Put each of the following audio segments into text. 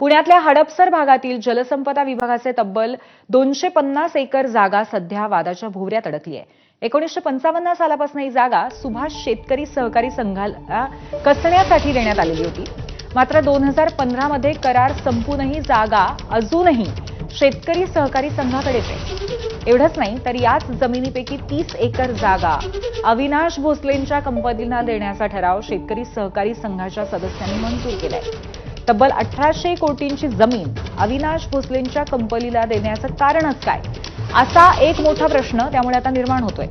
पुण्यातल्या हडपसर भागातील जलसंपदा विभागाचे तब्बल दोनशे पन्नास एकर जागा सध्या वादाच्या भोवऱ्यात अडकली आहे एकोणीसशे पंचावन्न सालापासून ही जागा सुभाष शेतकरी सहकारी संघाला कसण्यासाठी देण्यात आलेली होती. मात्र दोन हजार पंधरामध्ये करार संपूनही जागा अजूनही शेतकरी सहकारी संघाकडेच आहे. एवढंच नाही तर याच जमिनीपैकी तीस एकर जागा अविनाश भोसलेंच्या कंपनीला देण्याचा ठराव शेतकरी सहकारी संघाच्या सदस्यांनी मंजूर केलाय. तब्बल अठराशे कोटींची जमीन अविनाश भोसलेंच्या कंपनीला देण्याचं कारणच काय? असा एक मोठा प्रश्न त्यामुळे आता निर्माण होतोय.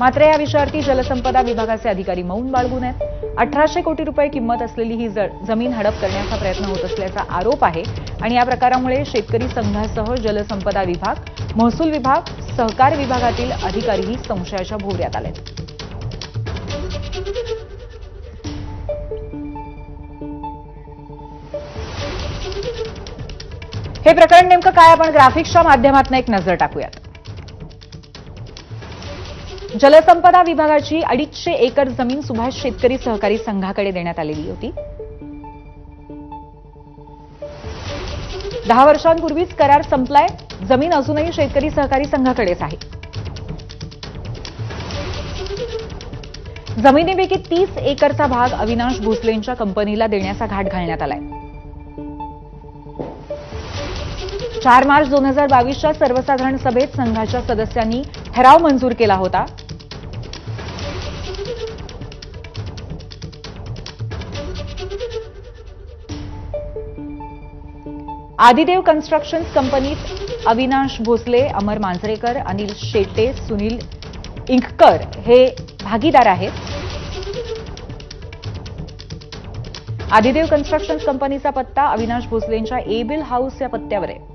मात्र या विषयावरती जलसंपदा विभागाचे अधिकारी मौन बाळगून आहेत. अठराशे कोटी रुपये किंमत असलेली ही ज- जमीन हडप करण्याचा प्रयत्न होत असल्याचा आरोप आहे आणि या प्रकारामुळे शेतकरी संघासह जलसंपदा विभाग महसूल विभाग सहकार विभागातील अधिकारीही संशयाच्या भोवऱ्यात आलेत. हे प्रकरण नेमकं काय आपण ग्राफिक्सच्या माध्यमातून एक नजर टाकूयात. जलसंपदा विभागाची अडीचशे एकर जमीन सुभाष शेतकरी सहकारी संघाकडे देण्यात आलेली होती. दहा वर्षांपूर्वीच करार संपलाय जमीन अजूनही शेतकरी सहकारी संघाकडेच आहे. जमिनीपैकी तीस एकरचा भाग अविनाश भोसलेंच्या कंपनीला देण्याचा घाट घालण्यात आलाय. चार मार्च दोन हजार बावीसच्या सर्वसाधारण सभेत संघाच्या सदस्यांनी ठराव मंजूर केला होता. आदिदेव कन्स्ट्रक्शन्स कंपनीत अविनाश भोसले अमर मांजरेकर अनिल शेटे सुनील इंककर हे भागीदार आहेत. आदिदेव कन्स्ट्रक्शन्स कंपनीचा पत्ता अविनाश भोसलेंच्या एबिल हाऊस या पत्त्यावर आहे.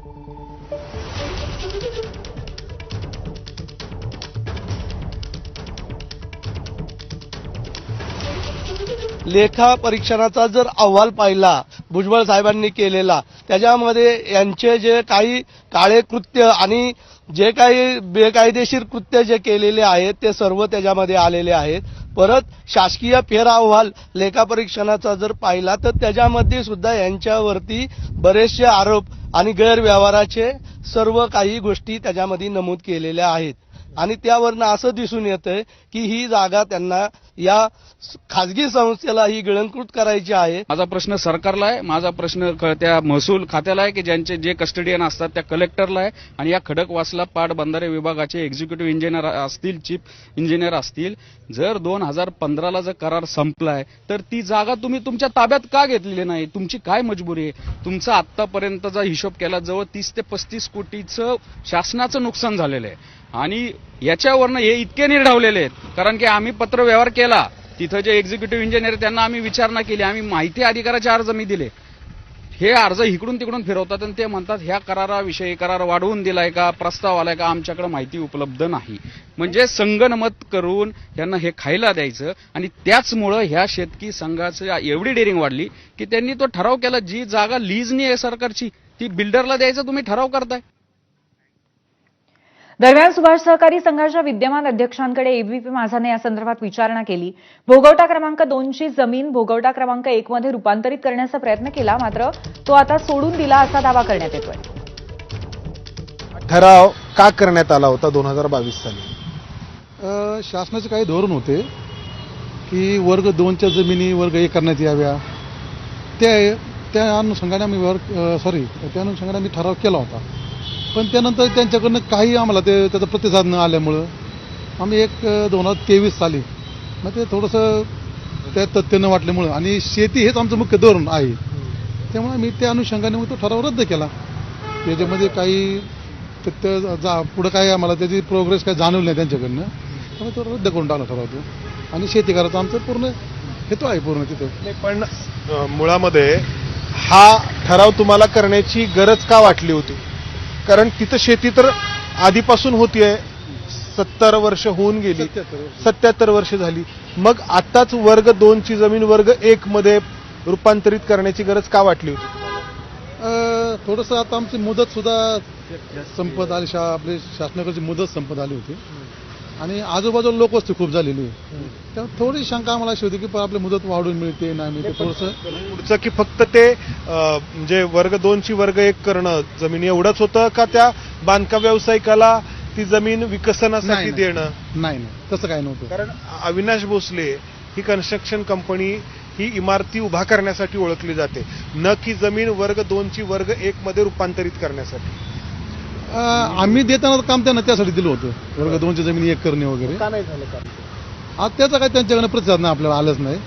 लेखा परीक्षणाचा जर अहवाल पाहिला भुजबळ साहेबांनी केलेला त्याच्यामध्ये यांचे जे काही काळे कृत्य आणि जे काही बेकायदेशीर कृत्य जे केलेले आहेत ते सर्व त्याच्यामध्ये आलेले आहेत. परत शासकीय फेर अहवाल लेखापरीक्षणाचा जर पाहिला तर त्याच्यामध्ये सुद्धा यांच्यावरती बरेचसे आरोप आणि गैरव्यवहाराचे सर्व काही गोष्टी त्याच्यामध्ये नमूद केलेल्या आहेत. आणि त्यावरनं असं दिसून येतंय की ही जागा त्यांना या खाजगी संस्थेला ही गिळंकृत करायची आहे. माझा प्रश्न सरकारला आहे. माझा प्रश्न त्या महसूल खात्याला आहे की ज्यांचे जे कस्टडियन असतात त्या कलेक्टरला आहे. आणि या खडकवासला पाट बंधारे विभागाचे एक्झिक्युटिव्ह इंजिनियर असतील चीफ इंजिनियर असतील. जर दोन हजार पंधराला जर करार संपलाय तर ती जागा तुम्ही तुमच्या ताब्यात का घेतलेली नाही? तुमची काय मजबुरी आहे? तुमचा आतापर्यंतचा हिशोब केला जवळ तीस ते पस्तीस कोटीचं शासनाचं नुकसान झालेलं आहे. आणि याच्यावरनं हे इतके निर्ढावलेले आहेत. कारण की आम्ही पत्रव्यवहार केला तिथं जे एक्झिक्युटिव्ह इंजिनियर त्यांना आम्ही विचारणा केली आम्ही माहिती अधिकाराचे अर्ज मी दिले. हे अर्ज इकडून तिकडून फिरवतात आणि ते म्हणतात ह्या कराराविषयी करार वाढवून दिलाय का प्रस्ताव आलाय का आमच्याकडे माहिती उपलब्ध नाही. म्हणजे संगनमत करून यांना हे खायला द्यायचं आणि त्याचमुळं ह्या शेतकी संघाचं एवढी डेअरिंग वाढली की त्यांनी तो ठराव केला जी जागा लीजनी आहे सरकारची ती बिल्डरला द्यायचा तुम्ही ठराव करताय. दरम्यान सुभाष सहकारी संघाच्या विद्यमान अध्यक्षांकडे एबीपी माझाने या संदर्भात विचारणा केली. भोगवटा क्रमांक दोनची जमीन भोगवटा क्रमांक एक मध्ये रूपांतरित करण्याचा प्रयत्न केला मात्र तो आता सोडून दिला असा दावा करण्यात येतोय. ठराव का करण्यात आला होता दोन हजार बावीस साली? शासनाचे काही धोरण होते की वर्ग दोनच्या जमिनी वर्ग एक करण्यात याव्या. त्या त्या अनुषंगाने आम्ही सॉरी त्या अनुषंगाने आम्ही ठराव केला होता. पण त्यानंतर त्यांच्याकडनं काही आम्हाला ते त्याचा प्रतिसाद न आल्यामुळं आम्ही एक दोन हजार तेवीस साली मग ते थोडंसं त्या तथ्यनं न वाटल्यामुळं आणि शेती हेच आमचं मुख्य धोरण आहे. त्यामुळे मी त्या अनुषंगाने मग तो ठराव रद्द केला. त्याच्यामध्ये काही तथ्य जा पुढं काय आम्हाला त्याची प्रोग्रेस काय जाणवली नाही त्यांच्याकडनं. त्यामुळे तो रद्द करून टाकला ठराव तो. आणि शेती करायचा आमचं पूर्ण हेतू आहे पूर्ण तिथं. नाही, पण मुळामध्ये हा ठराव तुम्हाला करण्याची गरज का वाटली होती? कारण तिथं शेती तर आधीपासून होतीये. सत्तर वर्ष होऊन गेली. सत्याहत्तर वर्ष. झाली. मग आताच वर्ग दोनची जमीन वर्ग एक मध्ये रूपांतरित करण्याची गरज का वाटली होती? थोडंसं आता आमची मुदत सुद्धा संपत आली. शा आपली शासनाकडची मुदत संपत आली होती. आणि आजूबाजूला लोकवस्ती खूप झालेली त्यामुळे थोडी शंका आम्हाला अशी होती की आपली मुदत वाढून मिळते नाही मिळते थोडंसं. पुढचं की फक्त ते म्हणजे वर्ग दोनची वर्ग एक करणं जमीन एवढंच होतं का त्या बांधकाम व्यावसायिकाला ती जमीन विकसनासाठी. देणं? नाही नाही. तसं काही नव्हतं. कारण अविनाश भोसले ही कन्स्ट्रक्शन कंपनी ही इमारती उभा करण्यासाठी ओळखली जाते. न की जमीन वर्ग दोनची वर्ग एक मध्ये रूपांतरित करण्यासाठी. आम्ही देताना काम त्यांना त्यासाठी दिलं होतं. वर्ग दोनची जमीन एक करणे वगैरे. का नाही झालं का आज त्याचा काही त्यांच्याकडे प्रतिसाद नाही आपल्याला आलंच नाही.